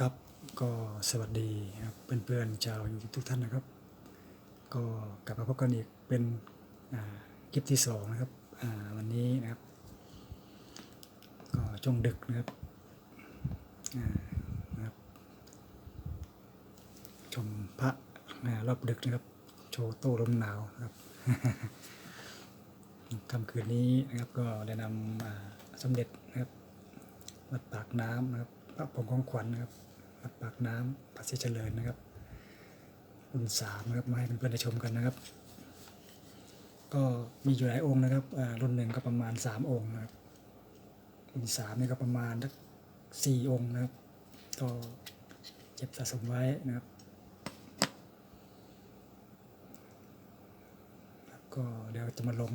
ครับก็สวัสดีครับเพื่อนๆชาวยูทูบทุกท่านนะครับ ก็กลับมาพบกันอีกเป็นคลิปที่สองนะครับวันนี้นะครับ ก็ช่วงดึกนะครับนะครับชมพระรอบดึกนะครับ โชว์โต้ลมหนาวนะครับค่ำคืนนี้นะครับก็ได้นำสมเด็จนะครับวัดปากน้ำนะครับ พระผงของขวัญนะครับวัดปากน้ำพระศรีเจริญนะครับรุ่นสามนะครับมาให้เพื่อนๆได้ชมกันนะครับ ก็มีอยู่หลายองค์นะครับอ่ารุ่นหนึ่งก็ประมาณสามองค์นะครับรุ่นสามนี่ก็ประมาณสักสี่องค์นะครับ ก็เก็บสะสมไว้นะครับแล้วก็เดี๋ยวจะมาลง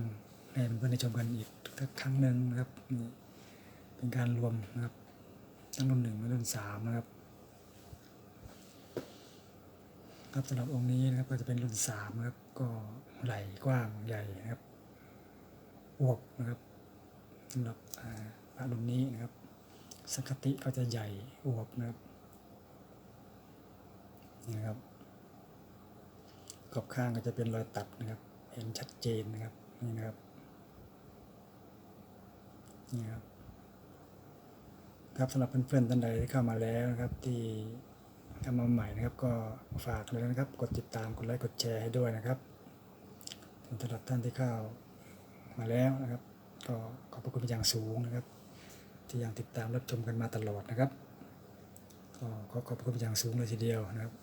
ให้เพื่อนๆได้ชมกันอีกสักครั้งหนึ่งนะครับ เป็นการรวมนะครับ ทั้งรุ่นหนึ่งและรุ่นสามนะครับครับสำหรับองค์นี้นะครับก็จะเป็นรุ่นสามนะครับ ก็ไหล่กว้างใหญ่นะครับอวบนะครับสำหรับพระรุ่นนี้นะครับสังคติก็จะใหญ่อวบนะครับนี่นะครับขอบข้างก็จะเป็นรอยตัดนะครับ เห็นชัดเจนนะครับนี่นะครับนี่ครับ ครับสำหรับเพื่อนๆท่านใดที่เข้ามาแล้วนะครับ ที่เข้ามาใหม่นะครับ ก็ฝากเลยนะครับ กดติดตามกดไลค์กดแชร์ให้ด้วยนะครับสำหรับท่านที่เข้ามาแล้วนะครับ ก็ขอบพระคุณเป็นอย่างสูงนะครับ ที่ยังติดตามรับชมกันมาตลอดนะครับก็ขอขอบพระคุณเป็นอย่างสูงเลยทีเดียวนะครับ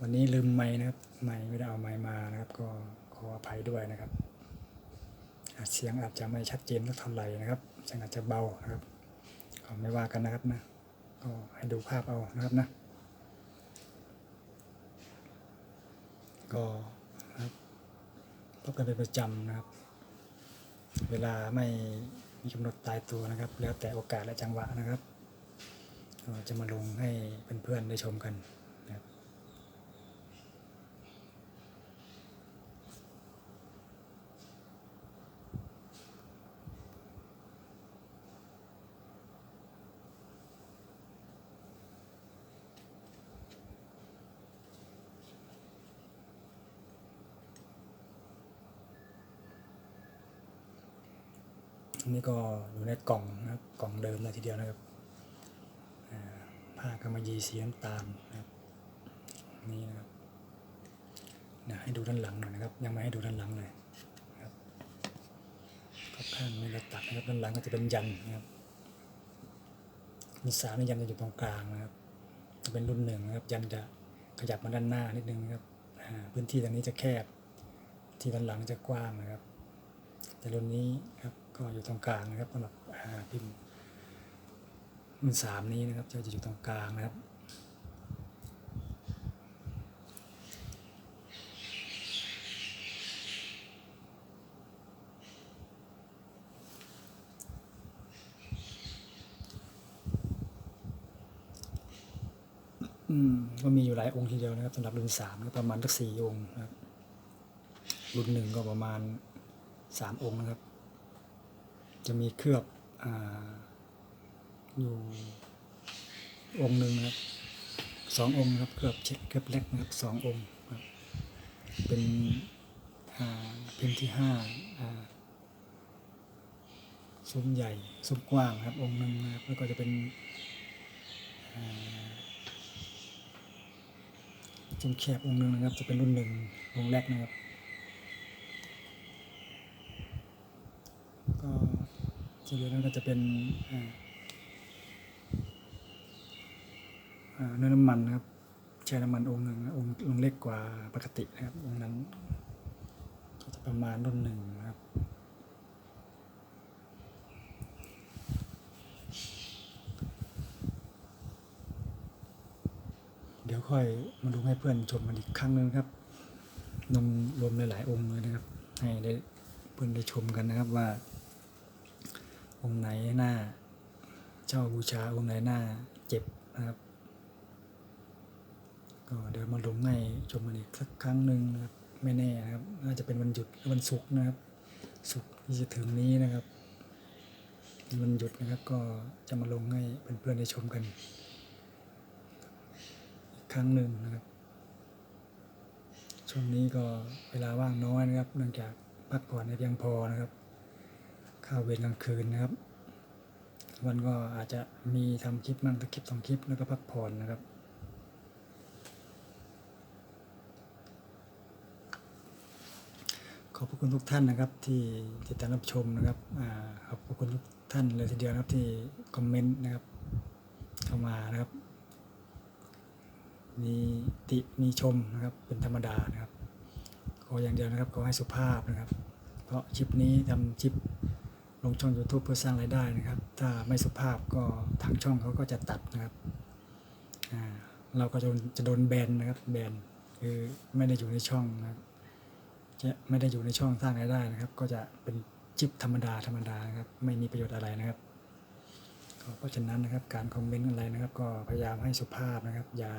วันนี้ลืมไม้นะครับไม้ไม่ได้เอาไม้มานะครับ ก็ขออภัยด้วยนะครับอาจเสียงอาจจะไม่ชัดเจนเท่าไหร่นะครับเสียงอาจจะเบานะครับ ไม่ว่ากันนะครับนะก็ให้ดูภาพเอานะครับนะ ก็นะครับพบกันเป็นประจำนะครับ เวลาไม่มีกำหนดตายตัวนะครับ แล้วแต่โอกาสและจังหวะนะครับก็จะมาลงให้เพื่อนๆได้ชมกัน นะครับอันนี้ก็อยู่ในกล่องนะครับกล่องเดิมเลยทีเดียวนะครับผ้ากำมะหยี่สีน้ำตาลนะครับนี่นะครับนะให้ดูด้านหลังหน่อยนะครับ ยังไม่ให้ดูด้านหลังเลยครับข้างมีระตัดนะครับด้านหลังก็จะเป็นยันนะครับมีสามนี่ยันจะอยู่ตรงกลางนะครับ จะเป็นรุ่นหนึ่งนะครับ ยันจะขยับมาด้านหน้านิดนึงนะครับพื้นที่ตรงนี้จะแคบ ที่ด้านหลังจะกว้างนะครับ แต่รุ่นนี้ครับ ก็อยู่ตรงกลางนะครับสำหรับพิมพ์รุ่นสามนี้นะครับจะจะอยู่ตรงกลางนะครับอืมก็มีอยู่หลายองค์ทีเดียวนะครับสำหรับรุ่นสามก็ประมาณสักสี่องค์นะครับ รุ่นหนึ่งก็ประมาณสามองค์นะครับ จะมีเคลือบออยู่องค์หนึ่งครับสององค์ครับเคลือบเช็คเคลือบเล็กนะครับสององค์ครับเป็นอ่าพิมพ์ที่ห้าซุ้มใหญ่ซุ้มกว้างครับ องค์หนึ่งนะครับแล้วก็จะเป็นซุ้มแคบองค์หนึ่งนะครับ จะเป็นรุ่นหนึ่งองค์แรกนะครับ ก็ ทีเดียวนั้นก็จะเป็นเนื้อน้ำมันนะครับ ใช้น้ำมันองค์หนึ่งองค์องค์เล็กกว่าปกตินะครับ องค์นั้นก็จะประมาณรุ่นหนึ่งนะครับเดี๋ยวค่อยมาดูให้เพื่อนชมกันอีกครั้งหนึ่งครับนมรวมหลายๆองค์เลยนะครับ ให้ได้เพื่อนได้ชมกันนะครับว่า องค์ไหนหน้า เจ้าบูชาองค์ไหนหน้าเจ็บนะครับ ก็เดี๋ยวมาลงให้ชมกันอีกสักครั้งหนึ่งนะครับไม่แน่นะครับน่าจะเป็นวันหยุดวันศุกร์นะครับศุกร์ที่จะถึงนี้นะครับวันหยุดนะครับก็จะมาลงให้เพื่อนๆได้ชมกันครั้งหนึ่งนะครับ ช่วงนี้ก็เวลาว่างน้อยนะครับ เนื่องจากพักผ่อนไม่เพียงพอนะครับ ข้าเวรกลางคืนนะครับ วันก็อาจจะมีทำคลิปมั่งตะคลิปสองคลิปแล้วก็พักผ่อนนะครับขอบพระคุณทุกท่านนะครับที่ติดตามรับชมนะครับอขอบพระคุณทุกท่านเลยทีเดียวนะครับที่คอมเมนต์นะครับเข้ามานะครับ มีติมีชมนะครับเป็นธรรมดานะครับ ขออย่างเดียวนะครับขอให้สุภาพนะครับ เพราะคลิปนี้ทำคลิป ลงช่อง YouTube เพื่อสร้างรายได้นะครับ ถ้าไม่สุภาพก็ทางช่องเขาก็จะตัดนะครับเราก็จะโดนจะโดนแบนนะครับแบนคือไม่ได้อยู่ในช่องนะครับจะไม่ได้อยู่ในช่องสร้างรายได้นะครับ ก็จะเป็นจิบธรรมดาธรรมดานะครับ ไม่มีประโยชน์อะไรนะครับเพราะฉะนั้นนะครับการคอมเมนต์อะไรนะครับ ก็พยายามให้สุภาพนะครับ อย่า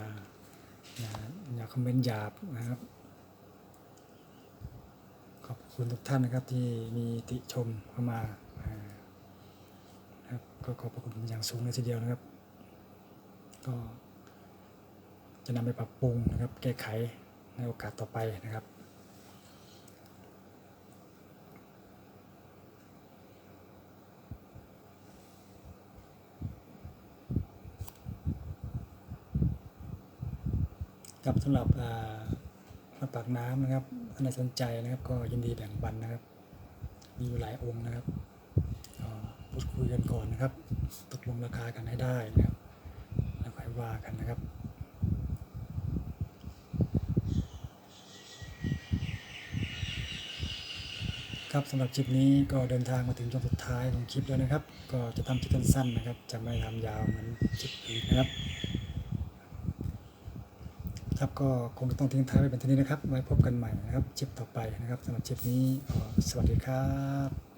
อย่าอย่าคอมเมนต์หยาบนะครับ ขอบคุณทุกท่านนะครับที่มีติชมเข้ามา ก็ขอบพระคุณเป็นอย่างสูงเลยทีเดียวนะครับ ก็จะนำไปปรับปรุงนะครับ แก้ไขในโอกาสต่อไปนะครับครับสำหรับอาปากน้ำนะครับท่านใดสนใจนะครับ ก็ยินดีแบ่งปันนะครับ มีอยู่หลายองค์นะครับ คุยกันก่อนนะครับ ตกลงราคากันให้ได้นะครับแล้วค่อยว่ากันนะครับครับสำหรับคลิปนี้ก็เดินทางมาถึงช่วงสุดท้ายของคลิปแล้วนะครับ ก็จะทำคลิปสั้นๆนะครับ จะไม่ทำยาวเหมือนคลิปอื่นนะครับ ครับก็คงจะต้องทิ้งท้ายไว้เป็นเท่นี้นะครับ ไว้พบกันใหม่นะครับคลิปต่อไปนะครับสำหรับคลิปนี้สวัสดีครับ